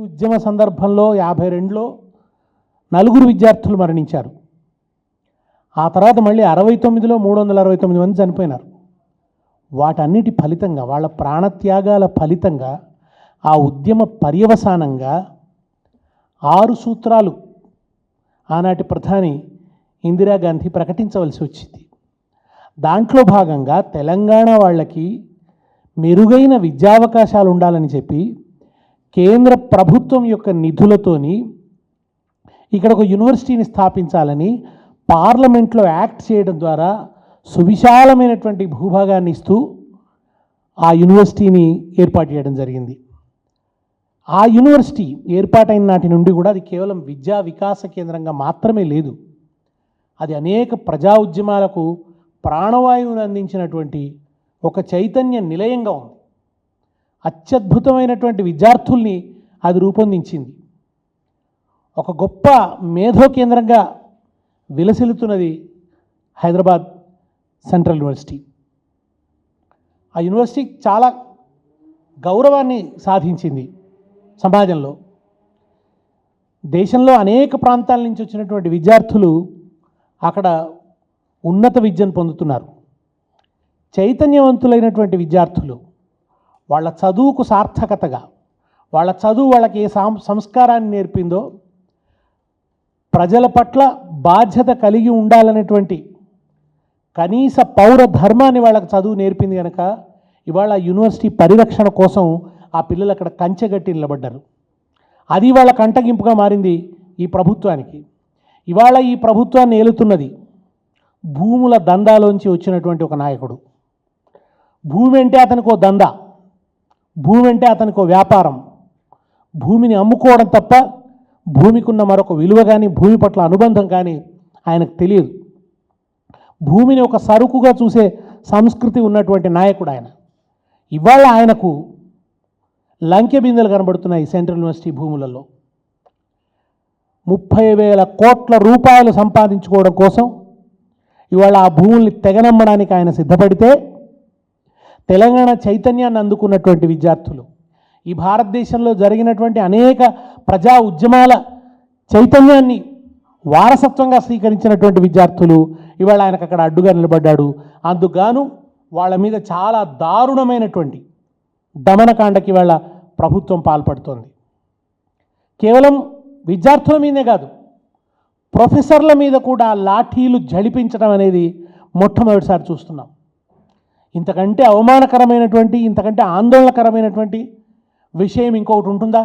ఉద్యమ సందర్భంలో యాభై రెండులో నలుగురు విద్యార్థులు మరణించారు. ఆ తర్వాత మళ్ళీ అరవై తొమ్మిదిలో మూడు వందల అరవై తొమ్మిది మంది చనిపోయినారు. వాటన్నిటి ఫలితంగా వాళ్ళ ప్రాణత్యాగాల ఫలితంగా ఆ ఉద్యమ పర్యవసానంగా ఆరు సూత్రాలు ఆనాటి ప్రధాని ఇందిరాగాంధీ ప్రకటించవలసి వచ్చింది. దాంట్లో భాగంగా తెలంగాణ వాళ్ళకి మెరుగైన విద్యావకాశాలు ఉండాలని చెప్పి కేంద్ర ప్రభుత్వం యొక్క నిధులతోని ఇక్కడ ఒక యూనివర్సిటీని స్థాపించాలని పార్లమెంట్లో యాక్ట్ చేయడం ద్వారా సువిశాలమైనటువంటి భూభాగాన్ని ఇస్తూ ఆ యూనివర్సిటీని ఏర్పాటు చేయడం జరిగింది. ఆ యూనివర్సిటీ ఏర్పాటైన నాటి నుండి కూడా అది కేవలం విద్యా వికాస కేంద్రంగా మాత్రమే లేదు. అది అనేక ప్రజా ఉద్యమాలకు ప్రాణవాయువును అందించినటువంటి ఒక చైతన్య నిలయంగా ఉంది. అత్యద్భుతమైనటువంటి విద్యార్థుల్ని అది రూపొందించింది. ఒక గొప్ప మేధో కేంద్రంగా విలసిల్లుతున్నది హైదరాబాద్ సెంట్రల్ యూనివర్సిటీ. ఆ యూనివర్సిటీ చాలా గౌరవాన్ని సాధించింది సమాజంలో. దేశంలో అనేక ప్రాంతాల నుంచి వచ్చినటువంటి విద్యార్థులు అక్కడ ఉన్నత విద్యను పొందుతున్నారు. చైతన్యవంతులైనటువంటి విద్యార్థులు వాళ్ళ చదువుకు సార్థకతగా వాళ్ళ చదువు వాళ్ళకి ఏ సంస్కారాన్ని నేర్పిందో ప్రజల పట్ల బాధ్యత కలిగి ఉండాలనేటువంటి కనీస పౌర ధర్మాన్ని వాళ్ళకి చదువు నేర్పింది కనుక ఇవాళ యూనివర్సిటీ పరిరక్షణ కోసం ఆ పిల్లలు అక్కడ కంచెగట్టి నిలబడ్డారు. అది వాళ్ళ కంటగింపుగా మారింది ఈ ప్రభుత్వానికి. ఇవాళ ఈ ప్రభుత్వాన్ని ఏలుతున్నది భూముల దందాలోంచి వచ్చినటువంటి ఒక నాయకుడు. భూమి అంటే అతనికి ఓ దందా. భూమి అంటే అతనికి వ్యాపారం. భూమిని అమ్ముకోవడం తప్ప భూమికి ఉన్న మరొక విలువ కానీ భూమి పట్ల అనుబంధం కానీ ఆయనకు తెలియదు. భూమిని ఒక సరుకుగా చూసే సంస్కృతి ఉన్నటువంటి నాయకుడు ఆయన. ఇవాళ ఆయనకు లంకె బిందెలు కనబడుతున్నాయి సెంట్రల్ యూనివర్సిటీ భూములలో. ముప్పై వేల కోట్ల రూపాయలు సంపాదించుకోవడం కోసం ఇవాళ ఆ భూముల్ని తెగనమ్మడానికి ఆయన సిద్ధపడితే తెలంగాణ చైతన్యాన్ని అందుకున్నటువంటి విద్యార్థులు. ఈ భారతదేశంలో జరిగినటువంటి అనేక ప్రజా ఉద్యమాల చైతన్యాన్ని వారసత్వంగా స్వీకరించినటువంటి విద్యార్థులు ఇవాళ ఆయనకు అక్కడ అడ్డుగా నిలబడ్డాడు. అందుకుగాను వాళ్ళ మీద చాలా దారుణమైనటువంటి దమనకాండకి వాళ్ళ ప్రభుత్వం పాల్పడుతోంది. కేవలం విద్యార్థుల మీదే కాదు ప్రొఫెసర్ల మీద కూడా లాఠీలు జడిపించడం అనేది మొట్టమొదటిసారి చూస్తున్నాం. ఇంతకంటే అవమానకరమైనటువంటి ఇంతకంటే ఆందోళనకరమైనటువంటి విషయం ఇంకొకటి ఉంటుందా?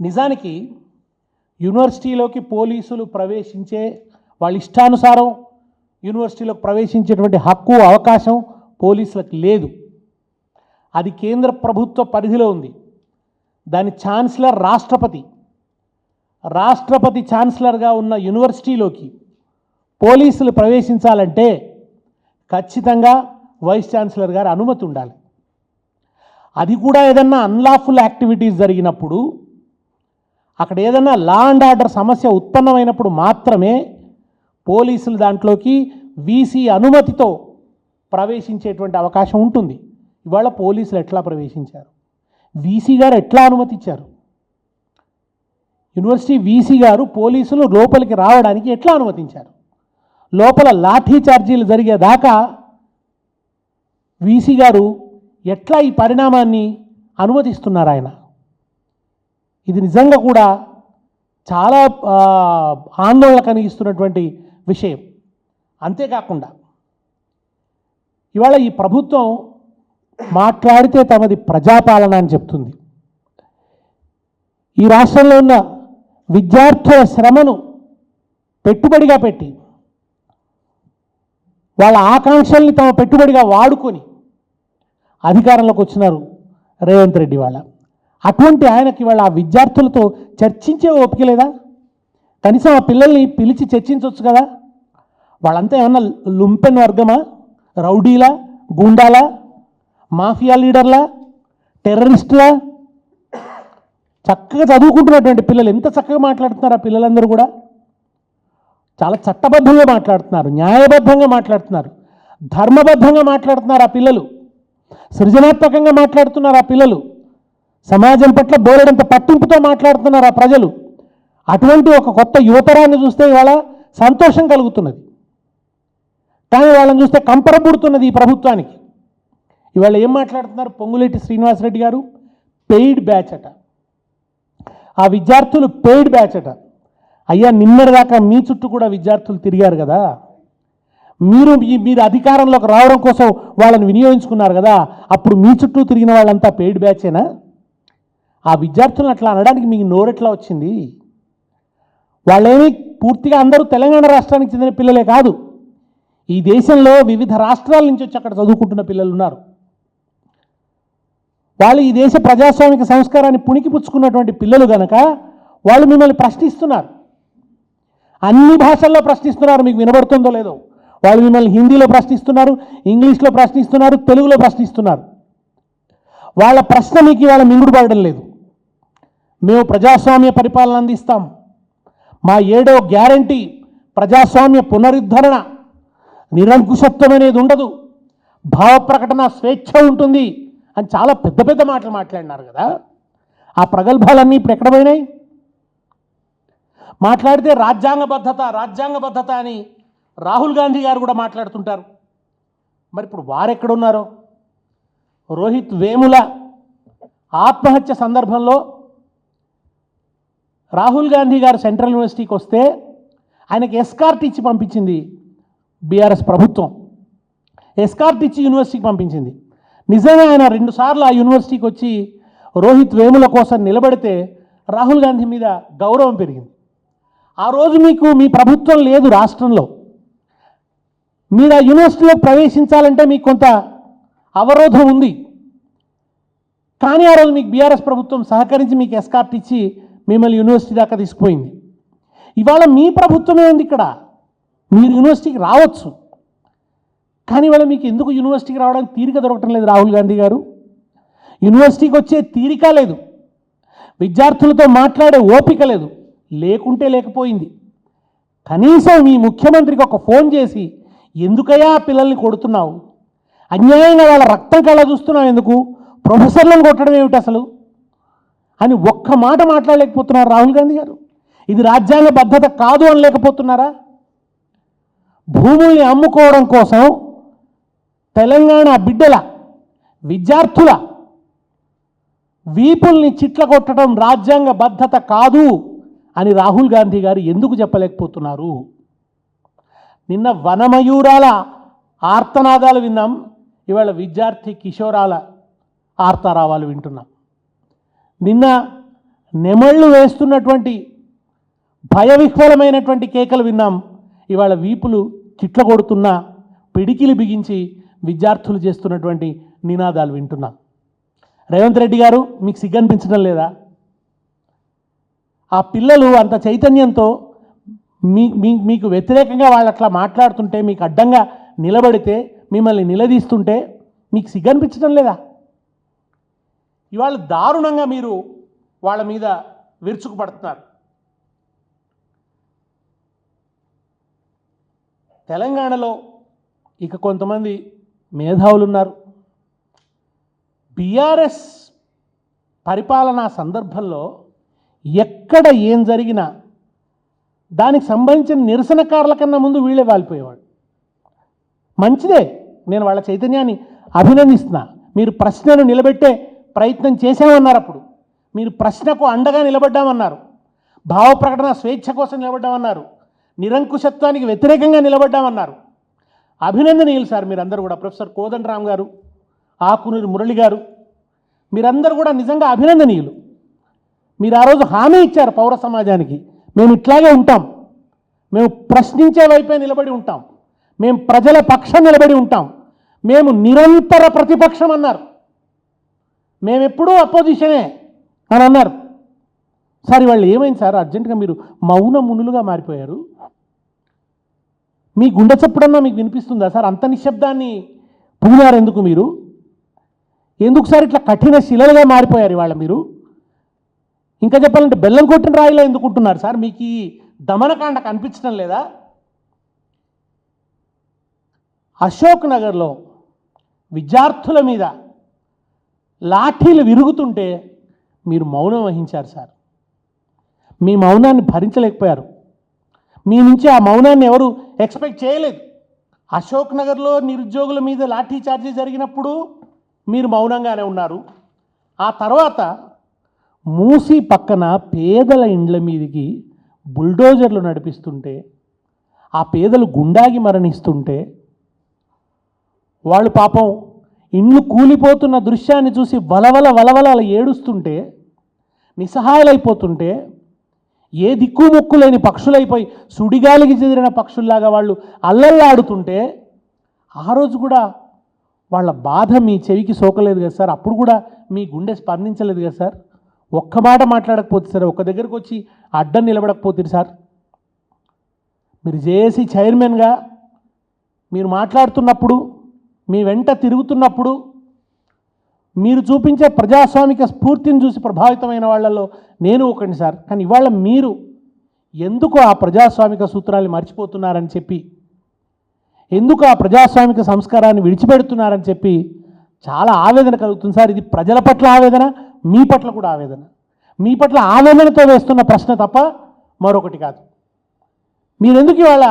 నిజానికి యూనివర్సిటీలోకి పోలీసులు ప్రవేశించే వాళ్ళ ఇష్టానుసారం యూనివర్సిటీలోకి ప్రవేశించేటువంటి హక్కు అవకాశం పోలీసులకు లేదు. అది కేంద్ర ప్రభుత్వ పరిధిలో ఉంది. దాని ఛాన్సలర్ రాష్ట్రపతి రాష్ట్రపతి ఛాన్సలర్గా ఉన్న యూనివర్సిటీలోకి పోలీసులు ప్రవేశించాలంటే ఖచ్చితంగా వైస్ ఛాన్సలర్ గారి అనుమతి ఉండాలి. అది కూడా ఏదన్నా అన్లాఫుల్ యాక్టివిటీస్ జరిగినప్పుడు అక్కడ ఏదన్నా లా అండ్ ఆర్డర్ సమస్య ఉత్పన్నమైనప్పుడు మాత్రమే పోలీసులు దాంట్లోకి వీసీ అనుమతితో ప్రవేశించేటువంటి అవకాశం ఉంటుంది. ఇవాళ పోలీసులు ఎట్లా ప్రవేశించారు? వీసీ గారు ఎట్లా అనుమతిచ్చారు యూనివర్సిటీ వీసీ గారు పోలీసులు లోపలికి రావడానికి ఎట్లా అనుమతించారు? లోపల లాఠీ చార్జీలు జరిగేదాకా వీసీ గారు ఎట్లా ఈ పరిణామాన్ని అనుమతిస్తున్నారు ఆయన? ఇది నిజంగా కూడా చాలా ఆందోళన కలిగిస్తున్నటువంటి విషయం. అంతేకాకుండా ఇవాళ ఈ ప్రభుత్వం మాట్లాడితే తమది ప్రజాపాలన అని చెప్తుంది. ఈ రాష్ట్రంలో ఉన్న విద్యార్థుల శ్రమను పెట్టుబడిగా పెట్టి వాళ్ళ ఆకాంక్షల్ని తమ పెట్టుబడిగా వాడుకొని అధికారంలోకి వచ్చినారు రేవంత్ రెడ్డి వాళ్ళ అటువంటి ఆయనకి వాళ్ళ ఆ విద్యార్థులతో చర్చించే ఓపిక లేదా? కనీసం ఆ పిల్లల్ని పిలిచి చర్చించవచ్చు కదా? వాళ్ళంతా ఏమన్నా లుంపెన్ వర్గమా? రౌడీలా? గూండాలా? మాఫియా లీడర్లా? టెర్రరిస్టులా? చక్కగా చదువుకుంటున్నటువంటి పిల్లలు ఎంత చక్కగా మాట్లాడుతున్నారు ఆ పిల్లలందరూ కూడా? చాలా చట్టబద్ధంగా మాట్లాడుతున్నారు న్యాయబద్ధంగా మాట్లాడుతున్నారు ధర్మబద్ధంగా మాట్లాడుతున్నారు ఆ పిల్లలు. సృజనాత్మకంగా మాట్లాడుతున్నారు ఆ పిల్లలు. సమాజం పట్ల బోలెడంత పట్టింపుతో మాట్లాడుతున్నారు ఆ ప్రజలు. అటువంటి ఒక కొత్త యువతరాన్ని చూస్తే ఇవాళ సంతోషం కలుగుతున్నది. కానీ వాళ్ళని చూస్తే కంపరపుడుతున్నది ఈ ప్రభుత్వానికి. ఇవాళ ఏం మాట్లాడుతున్నారు పొంగులేటి శ్రీనివాసరెడ్డి గారు? పెయిడ్ బ్యాచ్ అట. ఆ విద్యార్థులు పెయిడ్ బ్యాచ్ అట. అయ్యా నిన్నటిదాకా మీ చుట్టూ కూడా విద్యార్థులు తిరిగారు కదా. మీరు మీరు అధికారంలోకి రావడం కోసం వాళ్ళని వినియోగించుకున్నారు కదా. అప్పుడు మీ చుట్టూ తిరిగిన వాళ్ళంతా పెయిడ్ బ్యాచేనా ఆ విద్యార్థులను అట్లా అనడానికి మీకు నోరెట్లా వచ్చింది? వాళ్ళేమి పూర్తిగా అందరూ తెలంగాణ రాష్ట్రానికి చెందిన పిల్లలే కాదు. ఈ దేశంలో వివిధ రాష్ట్రాల నుంచి వచ్చి అక్కడ చదువుకుంటున్న పిల్లలు ఉన్నారు. వాళ్ళు ఈ దేశ ప్రజాస్వామిక సంస్కారాన్ని పుణికిపుచ్చుకున్నటువంటి పిల్లలు గనక వాళ్ళు మిమ్మల్ని ప్రశ్నిస్తున్నారు. అన్ని భాషల్లో ప్రశ్నిస్తున్నారు. మీకు వినబడుతుందో లేదో. వాళ్ళు మిమ్మల్ని హిందీలో ప్రశ్నిస్తున్నారు ఇంగ్లీష్లో ప్రశ్నిస్తున్నారు తెలుగులో ప్రశ్నిస్తున్నారు. వాళ్ళ ప్రశ్న మీకు ఇవాళ మింగుడు పడడం లేదు. మేము ప్రజాస్వామ్య పరిపాలన అందిస్తాం. మా ఏడో గ్యారంటీ ప్రజాస్వామ్య పునరుద్ధరణ. నిరంకుశత్వం అనేది ఉండదు. భావ ప్రకటన స్వేచ్ఛ ఉంటుంది అని చాలా పెద్ద పెద్ద మాటలు మాట్లాడినారు కదా. ఆ ప్రగల్భాలన్నీ ఇప్పుడు ఎక్కడ పోయినాయి? మాట్లాడితే రాజ్యాంగబద్ధత రాజ్యాంగబద్ధత అని రాహుల్ గాంధీ గారు కూడా మాట్లాడుతుంటారు. మరి ఇప్పుడు వారెక్కడున్నారో? రోహిత్ వేముల ఆత్మహత్య సందర్భంలో రాహుల్ గాంధీ గారు సెంట్రల్ యూనివర్సిటీకి వస్తే ఆయనకి ఎస్కార్ట్ ఇచ్చి పంపించింది బీఆర్ఎస్ ప్రభుత్వం. ఎస్కార్ట్ ఇచ్చి యూనివర్సిటీకి పంపించింది. నిజంగా ఆయన రెండుసార్లు ఆ యూనివర్సిటీకి వచ్చి రోహిత్ వేముల కోసం నిలబడితే రాహుల్ గాంధీ మీద గౌరవం పెరిగింది. ఆ రోజు మీకు మీ ప్రభుత్వం లేదు రాష్ట్రంలో. మీరు ఆ యూనివర్సిటీలో ప్రవేశించాలంటే మీకు కొంత అవరోధం ఉంది. కానీ ఆ రోజు మీకు బీఆర్ఎస్ ప్రభుత్వం సహకరించి మీకు ఎస్కార్ట్ ఇచ్చి మిమ్మల్ని యూనివర్సిటీ దాకా తీసుకుపోయింది. ఇవాళ మీ ప్రభుత్వమే ఉంది ఇక్కడ. మీరు యూనివర్సిటీకి రావచ్చు. కానీ ఇవాళ మీకు ఎందుకు యూనివర్సిటీకి రావడానికి తీరిక దొరకటం లేదు రాహుల్ గాంధీ గారు? యూనివర్సిటీకి వచ్చే తీరిక లేదు. విద్యార్థులతో మాట్లాడే ఓపిక లేదు. లేకుంటే లేకపోయింది. కనీసం మీ ముఖ్యమంత్రికి ఒక ఫోన్ చేసి ఎందుకయ్యా పిల్లల్ని కొడుతున్నావు? అన్యాయంగా వాళ్ళ రక్తం కళ్ళ చూస్తున్నావు ఎందుకు? ప్రొఫెసర్లను కొట్టడం ఏమిటి అసలు? అని ఒక్క మాట మాట్లాడలేకపోతున్నారు రాహుల్ గాంధీ గారు. ఇది రాజ్యాంగ బద్ధత కాదు అని లేకపోతున్నారా భూముల్ని అమ్ముకోవడం కోసం తెలంగాణ బిడ్డల విద్యార్థుల వీపుల్ని చిట్ల కొట్టడం రాజ్యాంగ బద్ధత కాదు. అని రాహుల్ గాంధీ గారు ఎందుకు చెప్పలేకపోతున్నారు? నిన్న వనమయూరాల ఆర్తనాదాలు విన్నాం. ఇవాళ విద్యార్థి కిషోరాల ఆర్తారావాలు వింటున్నాం. నిన్న నెమళ్ళు వేస్తున్నటువంటి భయవిహ్వలమైనటువంటి కేకలు విన్నాం. ఇవాళ వీపులు చిట్ల కొడుతున్న పిడికిలి బిగించి విద్యార్థులు చేస్తున్నటువంటి నినాదాలు వింటున్నాం. రేవంత్ రెడ్డి గారు మీకు సిగ్గనిపించడం లేదా? ఆ పిల్లలు అంత చైతన్యంతో మీ మీ- మీకు వ్యతిరేకంగా వాళ్ళు అట్లా మాట్లాడుతుంటే మీకు అడ్డంగా నిలబడితే మిమ్మల్ని నిలదీస్తుంటే మీకు సిగ్గనిపించడం లేదా? ఇవాళ దారుణంగా మీరు వాళ్ళ మీద విరుచుకుపడుతున్నారు. తెలంగాణలో ఇక కొంతమంది మేధావులు ఉన్నారు. బీఆర్ఎస్ పరిపాలనా సందర్భంలో ఎక్కడ ఏం జరిగినా దానికి సంబంధించిన నిరసనకారుల కన్నా ముందు వీళ్ళే వాలిపోయేవాడు మంచిదే నేను వాళ్ళ చైతన్యాన్ని అభినందిస్తున్నా. మీరు ప్రశ్నను నిలబెట్టే ప్రయత్నం చేశామన్నారు అప్పుడు. మీరు ప్రశ్నకు అండగా నిలబడ్డామన్నారు. భావ ప్రకటన స్వేచ్ఛ కోసం నిలబడ్డామన్నారు. నిరంకుశత్వానికి వ్యతిరేకంగా నిలబడ్డామన్నారు. అభినందనీయులు సార్ మీరందరూ కూడా. ప్రొఫెసర్ కోదండరామ్ గారు ఆకునూరి మురళి గారు మీరందరూ కూడా నిజంగా అభినందనీయులు. మీరు ఆ రోజు హామీ ఇచ్చారు పౌర సమాజానికి. మేము ఇట్లాగే ఉంటాం. మేము ప్రశ్నించే వైపే నిలబడి ఉంటాం. మేము ప్రజల పక్షం నిలబడి ఉంటాం. మేము నిరంతర ప్రతిపక్షం అన్నారు. మేము ఎప్పుడూ అపోజిషనే అని అన్నారు. సార్ వాళ్ళు ఏమైంది సార్? అర్జెంటుగా మీరు మౌన మునులుగా మారిపోయారు. మీ గుండె చప్పుడన్నా మీకు వినిపిస్తుందా సార్? అంత నిశ్శబ్దాన్ని పూనారు ఎందుకు మీరు? ఎందుకు సార్ ఇట్లా కఠిన శిలలుగా మారిపోయారు ఇవాళ మీరు? ఇంకా చెప్పాలంటే బెల్లం కొట్టిన రాయిలా ఎందుకుంటున్నారు సార్? మీకు ఈ దమనకాండ కనిపించడం లేదా? అశోక్ నగర్లో విద్యార్థుల మీద లాఠీలు విరుగుతుంటే మీరు మౌనం వహించారు సార్. మీ మౌనాన్ని భరించలేకపోయారు. మీ నుంచి ఆ మౌనాన్ని ఎవరు ఎక్స్పెక్ట్ చేయలేదు. అశోక్ నగర్లో నిరుద్యోగుల మీద లాఠీ చార్జీ జరిగినప్పుడు మీరు మౌనంగానే ఉన్నారు. ఆ తర్వాత మూసి పక్కన పేదల ఇండ్ల మీదకి బుల్డోజర్లు నడిపిస్తుంటే ఆ పేదలు గుండాగి మరణిస్తుంటే వాళ్ళు పాపం ఇండ్లు కూలిపోతున్న దృశ్యాన్ని చూసి వలవల వలవల అలా ఏడుస్తుంటే నిస్సహాయాలైపోతుంటే ఏ దిక్కు ముక్కు లేని పక్షులైపోయి సుడిగాలికి చెదిరిన పక్షుల్లాగా వాళ్ళు అల్లల్లాడుతుంటే ఆ రోజు కూడా వాళ్ళ బాధ మీ చెవికి సోకలేదు కదా సార్? అప్పుడు కూడా మీ గుండె స్పందించలేదు కదా సార్? ఒక్క మాట మాట్లాడకపోతే సార్ ఒక దగ్గరకు వచ్చి అడ్డం నిలబడకపోతే సార్. మీరు జేఏసీ చైర్మన్గా మీరు మాట్లాడుతున్నప్పుడు మీ వెంట తిరుగుతున్నప్పుడు మీరు చూపించే ప్రజాస్వామిక స్ఫూర్తిని చూసి ప్రభావితమైన వాళ్ళలో నేను ఒకటి సార్. కానీ ఇవాళ మీరు ఎందుకు ఆ ప్రజాస్వామిక సూత్రాన్ని మర్చిపోతున్నారని చెప్పి ఎందుకు ఆ ప్రజాస్వామిక సంస్కారాన్ని విడిచిపెడుతున్నారని చెప్పి చాలా ఆవేదన కలుగుతుంది సార్. ఇది ప్రజల పట్ల ఆవేదన మీ పట్ల కూడా ఆవేదన. మీ పట్ల ఆవేదనతో వేస్తున్న ప్రశ్న తప్ప మరొకటి కాదు. మీరెందుకు ఇవాళ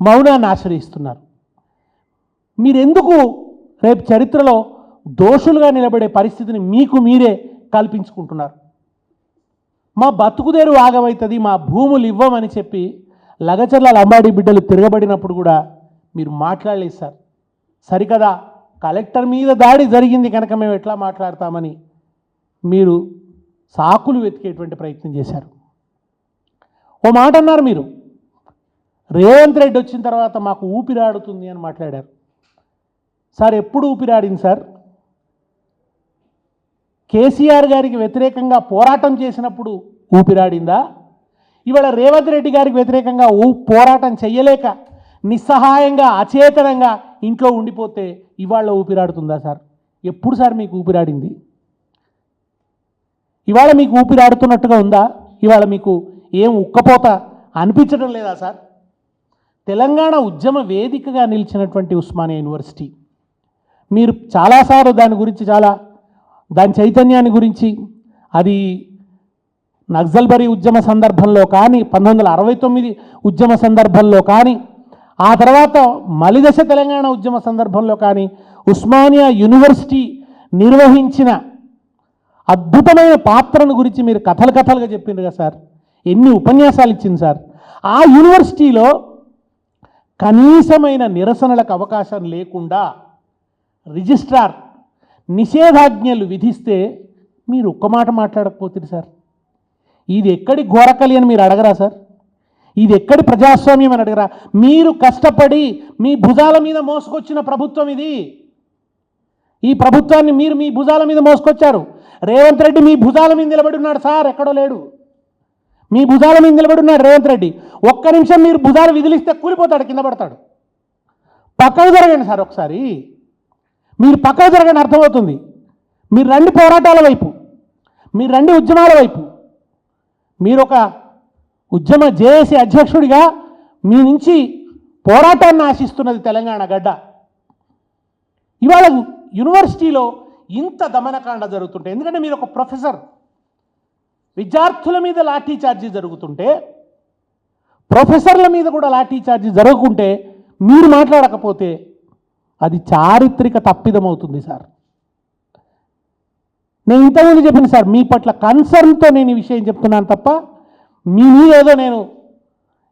మౌనాన్ని ఆశ్రయిస్తున్నారు? మీరెందుకు రేపు చరిత్రలో దోషులుగా నిలబడే పరిస్థితిని మీకు మీరే కల్పించుకుంటున్నారు? మా బతుకుదేరు ఆగమవుతుంది మా భూములు ఇవ్వమని చెప్పి లగచర్ల లంబాడి బిడ్డలు తిరగబడినప్పుడు కూడా మీరు మాట్లాడలేదు సార్. సరికదా కలెక్టర్ మీద దాడి జరిగింది కనుక మేము ఎట్లా మాట్లాడతామని మీరు సాకులు వెతికేటువంటి ప్రయత్నం చేశారు. ఓ మాట అన్నారు మీరు. రేవంత్ రెడ్డి వచ్చిన తర్వాత మాకు ఊపిరాడుతుంది అని మాట్లాడారు. సార్ ఎప్పుడు ఊపిరాడింది సార్? కేసీఆర్ గారికి వ్యతిరేకంగా పోరాటం చేసినప్పుడు ఊపిరాడిందా? ఇవాళ రేవంత్ రెడ్డి గారికి వ్యతిరేకంగా ఊ పోరాటం చెయ్యలేక నిస్సహాయంగా అచేతనంగా ఇంట్లో ఉండిపోతే ఇవాళ ఊపిరాడుతుందా సార్? ఎప్పుడు సార్ మీకు ఊపిరాడింది? ఇవాళ మీకు ఊపిరాడుతున్నట్టుగా ఉందా? ఇవాళ మీకు ఏం ఉక్కపోత? అనిపించడం లేదా సార్? తెలంగాణ ఉద్యమ వేదికగా నిలిచినటువంటి ఉస్మానియా యూనివర్సిటీ. మీరు చాలాసార్లు దాని గురించి చాలా దాని చైతన్యాన్ని గురించి అది నక్సల్బరీ ఉద్యమ సందర్భంలో కానీ పంతొమ్మిది వందల అరవై తొమ్మిది ఉద్యమ సందర్భంలో కానీ ఆ తర్వాత మలిదశ తెలంగాణ ఉద్యమ సందర్భంలో కానీ ఉస్మానియా యూనివర్సిటీ నిర్వహించిన అద్భుతమైన పాత్రను గురించి మీరు కథలు కథలుగా చెప్పిండ్రు కదా సార్. ఎన్ని ఉపన్యాసాలు ఇచ్చింది సార్. ఆ యూనివర్సిటీలో కనీసమైన నిరసనలకు అవకాశం లేకుండా రిజిస్ట్రార్ నిషేధాజ్ఞలు విధిస్తే మీరు ఒక్క మాట మాట్లాడకపోతుంది సార్. ఇది ఎక్కడి ఘోరకలి అని మీరు అడగరా సార్? ఇది ఎక్కడి ప్రజాస్వామ్యం అని అడగరా? మీరు కష్టపడి మీ భుజాల మీద మోసుకొచ్చిన ప్రభుత్వం ఇది. ఈ ప్రభుత్వాన్ని మీరు మీ భుజాల మీద మోసుకొచ్చారు. రేవంత్ రెడ్డి మీ భుజాల మీద నిలబడి ఉన్నాడు సార్ ఎక్కడో లేడు. మీ భుజాల మీద నిలబడి ఉన్నాడు రేవంత్ రెడ్డి. ఒక్క నిమిషం మీరు భుజాలు విదిలిస్తే కూలిపోతాడు కింద పడతాడు. పక్కకు జరగండి సార్ ఒకసారి. మీరు పక్కకు జరగండి అర్థమవుతుంది. మీరు రండి పోరాటాల వైపు. మీరు రండి ఉద్యమాల వైపు. మీరు ఒక ఉద్యమ జేఏసీ అధ్యక్షుడిగా మీ నుంచి పోరాటాన్ని ఆశిస్తున్నది తెలంగాణ గడ్డ. ఇవాళ యూనివర్సిటీలో ఇంత దమనకాండ జరుగుతుంటే ఎందుకంటే మీరు ఒక ప్రొఫెసర్ విద్యార్థుల మీద లాఠీ ఛార్జీ జరుగుతుంటే ప్రొఫెసర్ల మీద కూడా లాఠీ ఛార్జీ జరగకుంటే మీరు మాట్లాడకపోతే అది చారిత్రక తప్పిదం అవుతుంది సార్. నేను ఇంతకుముందు చెప్పిన సార్ మీ పట్ల కన్సర్న్తో నేను ఈ విషయం చెప్తున్నాను తప్ప మీ మీద ఏదో నేను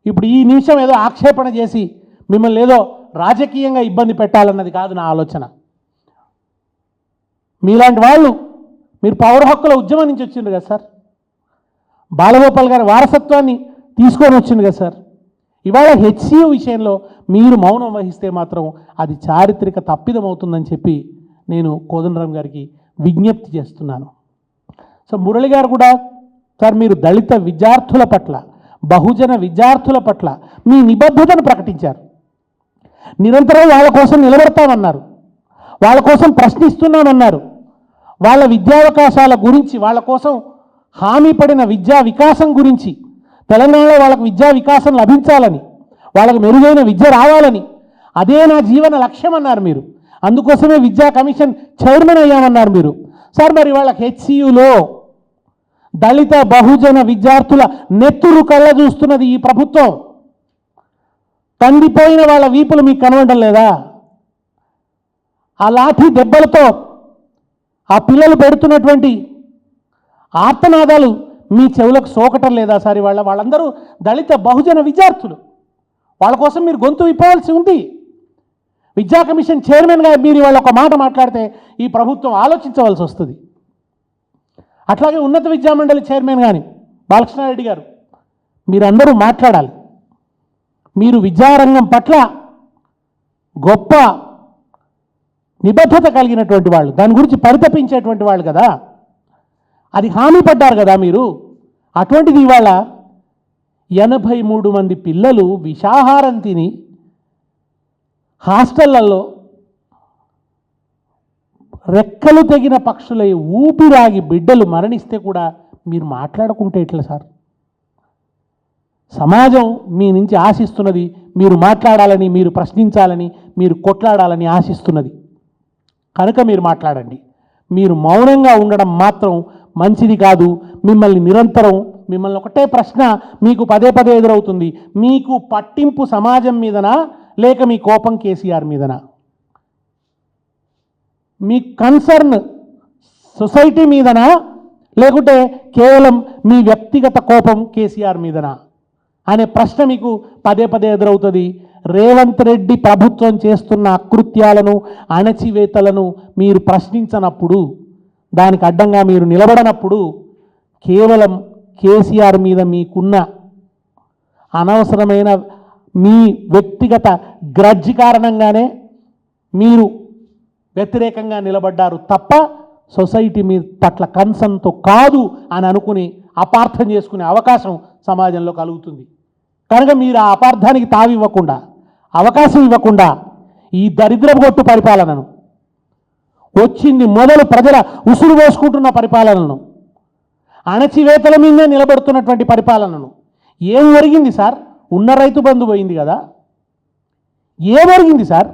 ఇప్పుడు ఈ నిమిషం ఏదో ఆక్షేపణ చేసి మిమ్మల్ని ఏదో రాజకీయంగా ఇబ్బంది పెట్టాలన్నది కాదు నా ఆలోచన. మీలాంటి వాళ్ళు మీరు పౌర హక్కుల ఉద్యమం నుంచి వచ్చిండ్రు కదా సార్. బాలగోపాల్ గారి వారసత్వాన్ని తీసుకొని వచ్చింది కదా సార్. ఇవాళ హెచ్సియు విషయంలో మీరు మౌనం వహిస్తే మాత్రం అది చారిత్రక తప్పిదం అవుతుందని చెప్పి నేను కోదండరామ్ గారికి విజ్ఞప్తి చేస్తున్నాను. సో మురళి గారు కూడా సార్ మీరు దళిత విద్యార్థుల పట్ల బహుజన విద్యార్థుల పట్ల మీ నిబద్ధతను ప్రకటించారు. నిరంతరం వాళ్ళ కోసం నిలబడతామన్నారు. వాళ్ళ కోసం ప్రశ్నిస్తున్నామన్నారు. వాళ్ళ విద్యావకాశాల గురించి వాళ్ళ కోసం హామీ పడిన విద్యా వికాసం గురించి తెలంగాణలో వాళ్ళకు విద్యా వికాసం లభించాలని వాళ్ళకు మెరుగైన విద్య రావాలని అదే నా జీవన లక్ష్యం అన్నారు మీరు. అందుకోసమే విద్యా కమిషన్ చైర్మన్ అయ్యామన్నారు మీరు. సార్ మరి వాళ్ళకి హెచ్సియులో దళిత బహుజన విద్యార్థుల నెత్తురు కళ్ళ చూస్తున్నది ఈ ప్రభుత్వం. తండిపోయిన వాళ్ళ వీపులు మీకు కనవడం లేదా ఆ లాఠీ దెబ్బలతో ఆ పిల్లలు పెడుతున్నటువంటి ఆర్తనాదాలు మీ చెవులకు సోకటం లేదా సారి వాళ్ళ వాళ్ళందరూ దళిత బహుజన విద్యార్థులు. వాళ్ళ కోసం మీరు గొంతు విప్పవలసి ఉంది. విద్యా కమిషన్ చైర్మన్గా మీరు వాళ్ళ ఒక మాట మాట్లాడితే ఈ ప్రభుత్వం ఆలోచించవలసి వస్తుంది. అట్లాగే ఉన్నత విద్యామండలి చైర్మన్ కానీ బాలకృష్ణారెడ్డి గారు మీరందరూ మాట్లాడాలి. మీరు విద్యారంగం పట్ల గొప్ప నిబద్ధత కలిగినటువంటి వాళ్ళు దాని గురించి పరితపించేటువంటి వాళ్ళు కదా. అది హామీ పడ్డారు కదా మీరు. అటువంటిది ఇవాళ ఎనభై మూడు మంది పిల్లలు విషాహారం తిని హాస్టళ్ళలో రెక్కలు తెగిన పక్షులై ఊపిరాగి బిడ్డలు మరణిస్తే కూడా మీరు మాట్లాడుకుంటే ఎట్లా సార్? సమాజం మీ నుంచి ఆశిస్తున్నది మీరు మాట్లాడాలని మీరు ప్రశ్నించాలని మీరు కొట్లాడాలని ఆశిస్తున్నది. కనుక మీరు మాట్లాడండి. మీరు మౌనంగా ఉండడం మాత్రం మంచిది కాదు. మిమ్మల్ని నిరంతరం మిమ్మల్ని ఒకటే ప్రశ్న మీకు పదే పదే ఎదురవుతుంది. మీకు పట్టింపు సమాజం మీదనా? లేక మీ కోపం కేసీఆర్ మీదనా? మీ కన్సర్న్ సొసైటీ మీదనా? లేకుంటే కేవలం మీ వ్యక్తిగత కోపం కేసీఆర్ మీదనా? అనే ప్రశ్న మీకు పదే పదే ఎదురవుతుంది. రేవంత్ రెడ్డి ప్రభుత్వం చేస్తున్న అకృత్యాలను అణచివేతలను మీరు ప్రశ్నించనప్పుడు దానికి అడ్డంగా మీరు నిలబడనప్పుడు కేవలం కేసీఆర్ మీద మీకున్న అనవసరమైన మీ వ్యక్తిగత గ్రడ్జ్ కారణంగానే మీరు వ్యతిరేకంగా నిలబడ్డారు తప్ప సొసైటీ మీ పట్ల కన్సర్న్తో కాదు అని అనుకుని అపార్థం చేసుకునే అవకాశం సమాజంలో కలుగుతుంది. కనుక మీరు ఆ అపార్థానికి తావివ్వకుండా అవకాశం ఇవ్వకుండా ఈ దరిద్రపు పరిపాలనను వచ్చింది మొదలు ప్రజల ఉసురు వేసుకుంటున్న పరిపాలనను అణచివేతల మీదే నిలబడుతున్నటువంటి పరిపాలనను. ఏం ఒరిగింది సార్? ఉన్న రైతు బంధు పోయింది కదా. ఏం ఒరిగింది సార్?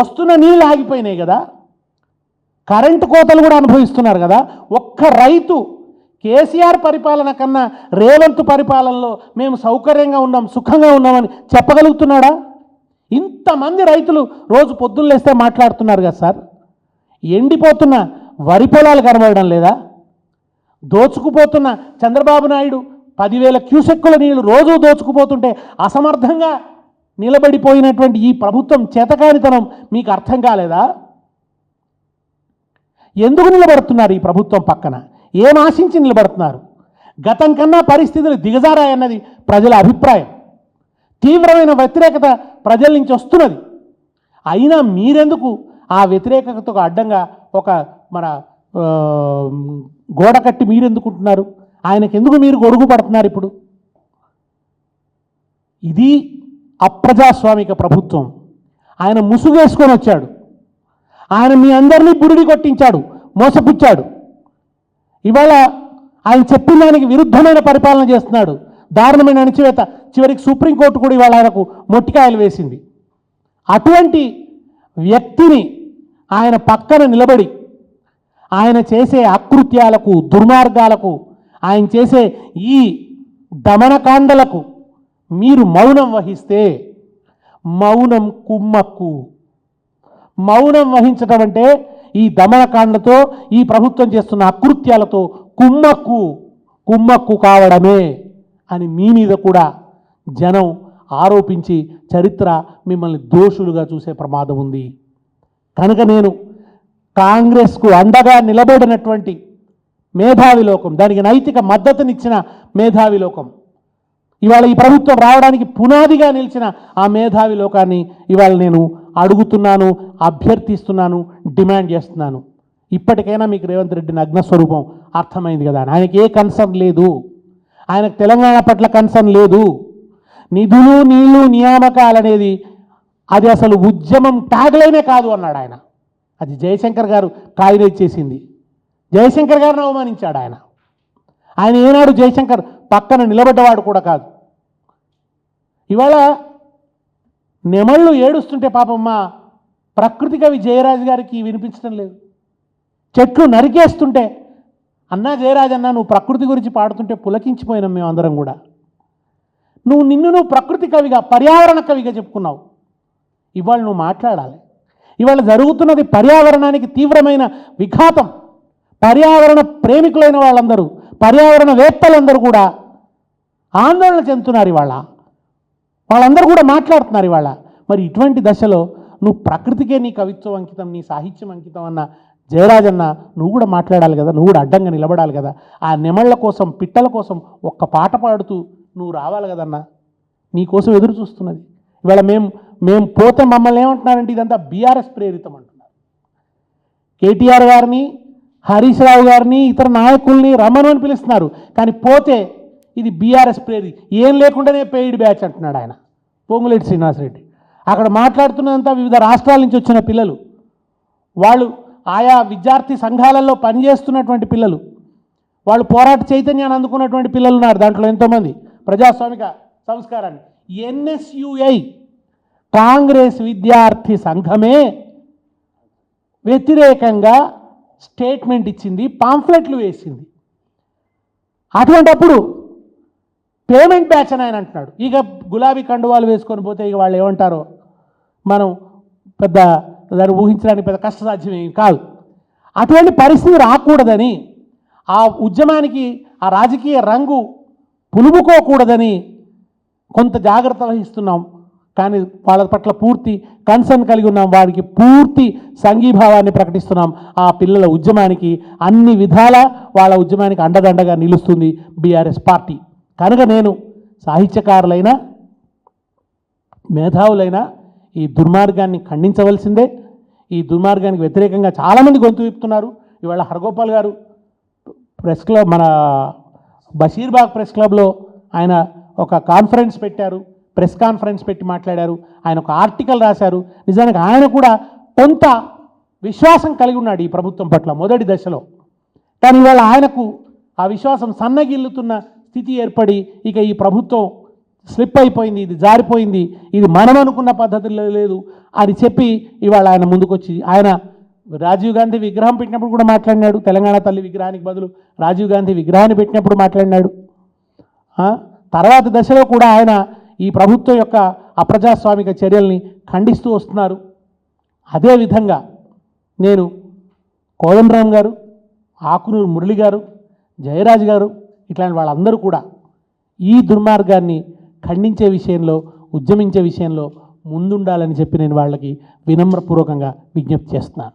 వస్తున్న నీళ్ళు ఆగిపోయినాయి కదా. కరెంటు కోతలు కూడా అనుభవిస్తున్నారు కదా. ఒక్క రైతు కేసీఆర్ పరిపాలన కన్నా రేవంత్ పరిపాలనలో మేము సౌకర్యంగా ఉన్నాం సుఖంగా ఉన్నామని చెప్పగలుగుతున్నాడా? ఇంతమంది రైతులు రోజు పొద్దున్నేస్తే మాట్లాడుతున్నారు కదా సార్. ఎండిపోతున్న వరి పొలాలు కనబడడం లేదా? దోచుకుపోతున్న చంద్రబాబు నాయుడు పదివేల క్యూసెక్కుల నీళ్ళు రోజు దోచుకుపోతుంటే అసమర్థంగా నిలబడిపోయినటువంటి ఈ ప్రభుత్వం చేతకానితనం మీకు అర్థం కాలేదా? ఎందుకు నిలబడుతున్నారు ఈ ప్రభుత్వం పక్కన? ఏం ఆశించి నిలబడుతున్నారు? గతం కన్నా పరిస్థితులు దిగజారాయన్నది ప్రజల అభిప్రాయం. తీవ్రమైన వ్యతిరేకత ప్రజల నుంచి వస్తున్నది. అయినా మీరెందుకు ఆ వ్యతిరేకతకు అడ్డంగా ఒక మన గోడ కట్టి మీరెందుకుంటున్నారు? ఆయనకి ఎందుకు మీరు గొడుగు పడుతున్నారు ఇప్పుడు? ఇది అప్రజాస్వామిక ప్రభుత్వం. ఆయన ముసుగేసుకొని వచ్చాడు. ఆయన మీ అందరినీ బురిడి కొట్టించాడు మోసపుచ్చాడు. ఇవాళ ఆయన చెప్పిన దానికి విరుద్ధమైన పరిపాలన చేస్తున్నాడు. దారుణమైన అణచివేత. చివరికి సుప్రీంకోర్టు కూడా ఇవాళ ఆయనకు మొట్టికాయలు వేసింది. అటువంటి వ్యక్తిని ఆయన పక్కన నిలబడి ఆయన చేసే అకృత్యాలకు దుర్మార్గాలకు ఆయన చేసే ఈ దమనకాండలకు మీరు మౌనం వహిస్తే మౌనం కుమ్మక్కు. మౌనం వహించడం అంటే ఈ దమనకాండతో ఈ ప్రభుత్వం చేస్తున్న అకృత్యాలతో కుమ్మక్కు కుమ్మక్కు కావడమే అని మీ మీద కూడా జనం ఆరోపించి చరిత్ర మిమ్మల్ని దోషులుగా చూసే ప్రమాదం ఉంది. కనుక నేను కాంగ్రెస్కు అండగా నిలబడినటువంటి మేధావి లోకం దానికి నైతిక మద్దతునిచ్చిన మేధావి లోకం ఇవాళ ఈ ప్రభుత్వం రావడానికి పునాదిగా నిలిచిన ఆ మేధావి లోకాన్ని ఇవాళ నేను అడుగుతున్నాను అభ్యర్థిస్తున్నాను డిమాండ్ చేస్తున్నాను. ఇప్పటికైనా మీకు రేవంత్ రెడ్డి నగ్న స్వరూపం అర్థమైంది కదా. ఆయనకి ఏ కన్సర్న్ లేదు. ఆయనకు తెలంగాణ పట్ల కన్సర్న్ లేదు. నిధులు నీళ్ళు నియామకాలు అనేది అది అసలు ఉద్యమం టాగ్లైనే కాదు అన్నాడు ఆయన. అది జయశంకర్ గారు కాగిరేజ్ చేసింది. జయశంకర్ గారిని అవమానించాడు ఆయన. ఆయన ఏనాడు జయశంకర్ పక్కన నిలబడ్డవాడు కూడా కాదు. ఇవాళ నెమళ్ళు ఏడుస్తుంటే పాపమ్మ ప్రకృతి కవి జయరాజు గారికి వినిపించడం లేదు. చెట్లు నరికేస్తుంటే అన్నా జయరాజన్న నువ్వు ప్రకృతి గురించి పాడుతుంటే పులకించిపోయినాం మేము అందరం కూడా. నువ్వు నిన్ను నువ్వు ప్రకృతి కవిగా పర్యావరణ కవిగా చెప్పుకున్నావు. ఇవాళ నువ్వు మాట్లాడాలి. ఇవాళ జరుగుతున్నది పర్యావరణానికి తీవ్రమైన విఘాతం. పర్యావరణ ప్రేమికులైన వాళ్ళందరూ పర్యావరణ వేత్తలందరూ కూడా ఆందోళన చెందుతున్నారు ఇవాళ. వాళ్ళందరూ కూడా మాట్లాడుతున్నారు ఇవాళ. మరి ఇటువంటి దశలో నువ్వు ప్రకృతికే నీ కవిత్వం అంకితం నీ సాహిత్యం అంకితం అన్న జయరాజన్న నువ్వు కూడా మాట్లాడాలి కదా నువ్వు కూడా అడ్డంగా నిలబడాలి కదా. ఆ నెమళ్ళ కోసం పిట్టల కోసం ఒక్క పాట పాడుతూ నువ్వు రావాలి కదన్నా. నీ కోసం ఎదురు చూస్తున్నది. ఇవాళ మేము మేము పోతే మమ్మల్ని ఏమంటున్నారంటే ఇదంతా బీఆర్ఎస్ ప్రేరితం అంటున్నారు. కేటీఆర్ గారిని హరీష్ రావు గారిని ఇతర నాయకుల్ని రమణ అని పిలుస్తున్నారు. కానీ పోతే ఇది బీఆర్ఎస్ ప్రేరి ఏం లేకుండానే పెయిడ్ బ్యాచ్ అంటున్నాడు ఆయన. పొంగులేటి శ్రీనివాసరెడ్డి. అక్కడ మాట్లాడుతున్నదంతా వివిధ రాష్ట్రాల నుంచి వచ్చిన పిల్లలు. వాళ్ళు ఆయా విద్యార్థి సంఘాలలో పనిచేస్తున్నటువంటి పిల్లలు. వాళ్ళు పోరాట చైతన్యాన్ని అందుకున్నటువంటి పిల్లలు ఉన్నారు దాంట్లో ఎంతోమంది. ప్రజాస్వామిక సంస్కారాన్ని. ఎన్ఎస్యుఐ కాంగ్రెస్ విద్యార్థి సంఘమే వ్యతిరేకంగా స్టేట్మెంట్ ఇచ్చింది పాంఫ్లెట్లు వేసింది. అటువంటప్పుడు పేమెంట్ బ్యాచ్ అని ఆయన అంటున్నాడు. ఇక గులాబీ కండువాలు వేసుకొని పోతే ఇక వాళ్ళు ఏమంటారో? మనం పెద్ద దాన్ని ఊహించడానికి పెద్ద కష్టసాధ్యమేం కాదు. అటువంటి పరిస్థితి రాకూడదని ఆ ఉద్యమానికి ఆ రాజకీయ రంగు పులుముకోకూడదని కొంత జాగ్రత్త వహిస్తున్నాం. కానీ వాళ్ళ పట్ల పూర్తి కన్సర్న్ కలిగి ఉన్నాం. వారికి పూర్తి సంఘీభావాన్ని ప్రకటిస్తున్నాం. ఆ పిల్లల ఉద్యమానికి అన్ని విధాల వాళ్ళ ఉద్యమానికి అండదండగా నిలుస్తుంది బీఆర్ఎస్ పార్టీ. కనుక నేను సాహిత్యకారులైనా మేధావులైనా ఈ దుర్మార్గాన్ని ఖండించవలసిందే. ఈ దుర్మార్గానికి వ్యతిరేకంగా చాలామంది గొంతు విప్పుతున్నారు. ఇవాళ హరగోపాల్ గారు ప్రెస్ క్లబ్ మన బషీర్బాగ్ ప్రెస్ క్లబ్లో ఆయన ఒక కాన్ఫరెన్స్ పెట్టారు. ప్రెస్ కాన్ఫరెన్స్ పెట్టి మాట్లాడారు. ఆయన ఒక ఆర్టికల్ రాశారు. నిజానికి ఆయన కూడా కొంత విశ్వాసం కలిగి ఉన్నాడు ఈ ప్రభుత్వం పట్ల మొదటి దశలో. కానీ ఇవాళ ఆయనకు ఆ విశ్వాసం సన్నగిల్లుతున్న స్థితి ఏర్పడి ఇక ఈ ప్రభుత్వం స్లిప్ అయిపోయింది ఇది జారిపోయింది ఇది మనం అనుకున్న పద్ధతిలో లేదు అని చెప్పి ఇవాళ ఆయన ముందుకొచ్చి ఆయన రాజీవ్ గాంధీ విగ్రహం పెట్టినప్పుడు కూడా మాట్లాడినాడు. తెలంగాణ తల్లి విగ్రహానికి బదులు రాజీవ్ గాంధీ విగ్రహాన్ని పెట్టినప్పుడు మాట్లాడినాడు. తర్వాత దశలో కూడా ఆయన ఈ ప్రభుత్వం యొక్క అప్రజాస్వామిక చర్యల్ని ఖండిస్తూ వస్తున్నారు. అదేవిధంగా నేను కోదండరామ్ గారు ఆకునూరు మురళి గారు జయరాజ్ గారు ఇట్లాంటి వాళ్ళందరూ కూడా ఈ దుర్మార్గాన్ని ఖండించే విషయంలో ఉద్యమించే విషయంలో ముందుండాలని చెప్పి నేను వాళ్ళకి వినమ్రపూర్వకంగా విజ్ఞప్తి చేస్తున్నాను.